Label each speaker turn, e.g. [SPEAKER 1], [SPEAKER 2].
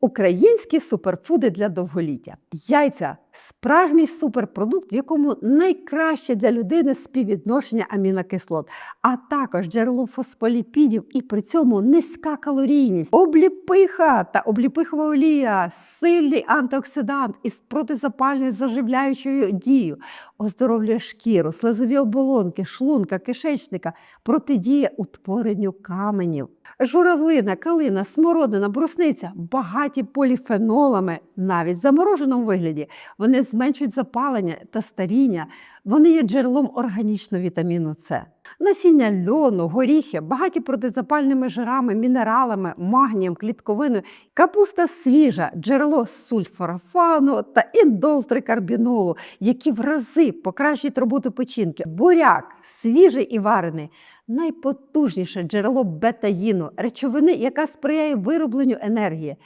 [SPEAKER 1] Українські суперфуди для довголіття. Яйця справжній суперпродукт, в якому найкраще для людини співвідношення амінокислот, а також джерело фосфоліпідів і при цьому низька калорійність, обліпиха та обліпихова олія, сильний антиоксидант із протизапальною заживляючою дією, оздоровлює шкіру, слизові оболонки, шлунка, кишечника, протидіє утворенню каменів. Журавлина, калина, смородина, брусниця багаті поліфенолами, навіть в замороженому вигляді. Вони зменшують запалення та старіння. Вони є джерелом органічного вітаміну С. Насіння льону, горіхи, багаті протизапальними жирами, мінералами, магнієм, клітковиною. Капуста свіжа, джерело сульфорафану та індолстрикарбінолу, які в рази покращують роботу печінки. Буряк, свіжий і варений. Найпотужніше джерело бетаїну, речовини, яка сприяє виробленню енергії.